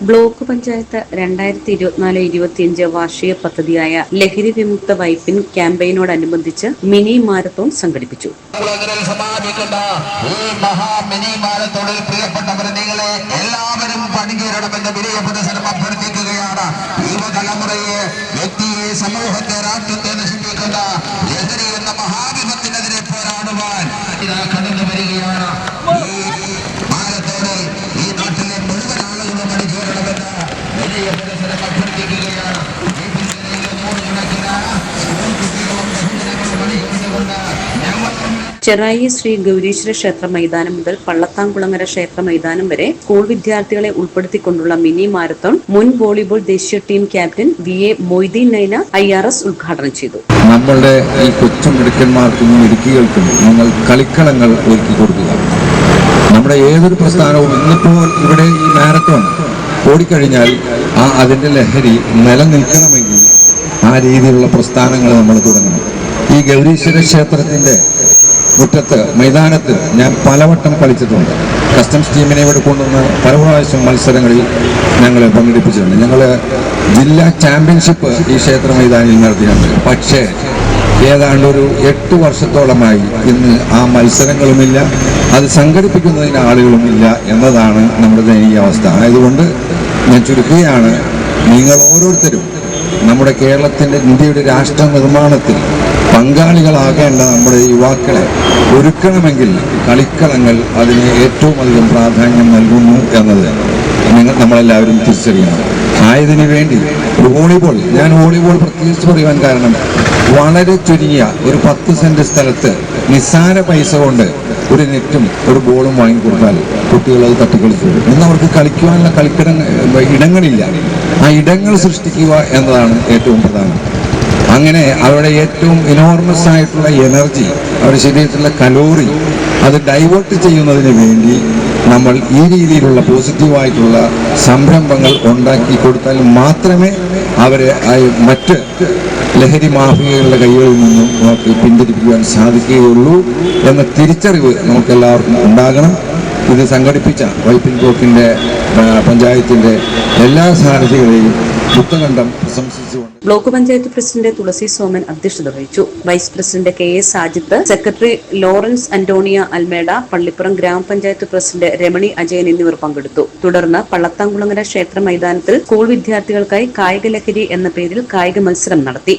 Block panchayat രണ്ടായിരത്തി ഇരുപത്തിനാല് ഇരുപത്തിയഞ്ച് വാർഷിക പദ്ധതിയായ ലഹരി വിമുക്ത വൈപ്പിൻ ക്യാമ്പയിനോടനുബന്ധിച്ച് മിനി മാരത്തോൺ സംഘടിപ്പിച്ചു. മഹാ മിനി മാരത്തോണിൽ നിങ്ങളെ എല്ലാവരും വ്യക്തിയെ സമൂഹത്തെ രാഷ്ട്രത്തെ നശിപ്പിക്കുന്ന ചെറായി ശ്രീ ഗൗരീശ്വര ക്ഷേത്ര മൈതാനം മുതൽ പള്ളത്താംകുളങ്ങര ക്ഷേത്ര മൈതാനം വരെ സ്കൂൾ വിദ്യാർത്ഥികളെ ഉൾപ്പെടുത്തിക്കൊണ്ടുള്ള മിനി മാരത്തോൺ മുൻ വോളിബോൾ ദേശീയ team captain V A Moideen Naina I R S ഉദ്ഘാടനം ചെയ്തു. നമ്മളുടെ ഈ കൊച്ചു മിടുക്കന്മാർക്കും ഇടുക്കികൾക്കും നിങ്ങൾ കളിക്കളങ്ങൾ ഒരുക്കി കൊടുക്കുക. നമ്മുടെ ഏതൊരു പ്രസ്ഥാനവും ഇന്നിപ്പോൾ ഇവിടെ ഈ മാരത്തോൺ ഓടിക്കഴിഞ്ഞാൽ ആ അതിന്റെ ലഹരി നിലനിൽക്കണമെങ്കിൽ ആ രീതിയിലുള്ള പ്രസ്ഥാനങ്ങൾ നമ്മൾ തുടങ്ങണം. ഈ ഗൗരീശ്വര ക്ഷേത്രത്തിന്റെ മുറ്റത്ത് മൈതാനത്ത് ഞാൻ പലവട്ടം കളിച്ചിട്ടുണ്ട്. കസ്റ്റംസ് ടീമിനെ ഇവിടെ കൊണ്ടുവന്ന് പല പ്രാവശ്യം മത്സരങ്ങളിൽ ഞങ്ങൾ പങ്കെടുപ്പിച്ചിട്ടുണ്ട്. ഞങ്ങൾ ജില്ലാ ചാമ്പ്യൻഷിപ്പ് ഈ ക്ഷേത്ര മൈതാനിൽ നടത്തിയിട്ടുണ്ട്. പക്ഷേ ഏതാണ്ട് ഒരു എട്ട് വർഷത്തോളമായി ഇന്ന് ആ മത്സരങ്ങളുമില്ല അത് സംഘടിപ്പിക്കുന്നതിന് ആളുകളുമില്ല എന്നതാണ് നമ്മുടെ ദയനീയ അവസ്ഥ. ആയതുകൊണ്ട് ഞാൻ ചുരുക്കുകയാണ് നിങ്ങൾ ഓരോരുത്തരും നമ്മുടെ കേരളത്തിന്റെ ഇന്ത്യയുടെ രാഷ്ട്ര നിർമ്മാണത്തിൽ പങ്കാളികളാകേണ്ട നമ്മുടെ യുവാക്കളെ ഒരുക്കണമെങ്കിൽ കളിക്കളങ്ങൾ അതിന് ഏറ്റവും അധികം പ്രാധാന്യം നൽകുന്നു എന്നത് നിങ്ങൾ നമ്മളെല്ലാവരും തിരിച്ചറിയണം. ആയതിനു വേണ്ടി വോളിബോൾ ഞാൻ വോളിബോൾ പ്രത്യേകിച്ച് പറയുവാൻ കാരണം വളരെ ചുരുങ്ങിയ ഒരു പത്ത് സെന്റ് സ്ഥലത്ത് നിസ്സാര പൈസ കൊണ്ട് ഒരു നെറ്റും ഒരു ബോളും വാങ്ങിക്കൊടുത്താൽ കുട്ടികൾ അത് തട്ടിക്കളിച്ചു ഇന്ന് അവർക്ക് കളിക്കുവാനുള്ള കളിക്കിട ഇടങ്ങളില്ല. ആ ഇടങ്ങൾ സൃഷ്ടിക്കുക എന്നതാണ് ഏറ്റവും പ്രധാനം. അങ്ങനെ അവരുടെ ഏറ്റവും ഇനോർമസ് ആയിട്ടുള്ള എനർജി അവരുടെ ശരീരത്തിലുള്ള കലോറി അത് ഡൈവേർട്ട് ചെയ്യുന്നതിന് വേണ്ടി നമ്മൾ ഈ രീതിയിലുള്ള പോസിറ്റീവായിട്ടുള്ള സംരംഭങ്ങൾ ഉണ്ടാക്കി കൊടുത്താൽ മാത്രമേ അവരെ മറ്റ് ലഹരി മാഫിയകളുടെ കൈകളിൽ നിന്നും നമുക്ക് പിന്തിരിപ്പിക്കുവാൻ സാധിക്കുകയുള്ളൂ എന്ന തിരിച്ചറിവ് നമുക്കെല്ലാവർക്കും ഉണ്ടാകണം. ഇത് സംഘടിപ്പിച്ച വൈപ്പിൻ ബ്ലോക്കിന്റെ പഞ്ചായത്തിന്റെ എല്ലാ സാരഥികളെയും പുത്തകണ്ഠം ബ്ലോക്ക് പഞ്ചായത്ത് പ്രസിഡന്റ് തുളസി സോമൻ അധ്യക്ഷത വഹിച്ചു. Vice president K S Sajith secretary Lawrence Antonia Almeida Pallippuram ഗ്രാമപഞ്ചായത്ത് പ്രസിഡന്റ് രമണി അജയൻ എന്നിവർ പങ്കെടുത്തു. തുടർന്ന് പള്ളത്താംകുളങ്ങര ക്ഷേത്ര മൈതാനത്തിൽ സ്കൂൾ വിദ്യാർത്ഥികൾക്കായി കായിക ലഹരി എന്ന പേരിൽ കായിക മത്സരം നടത്തി.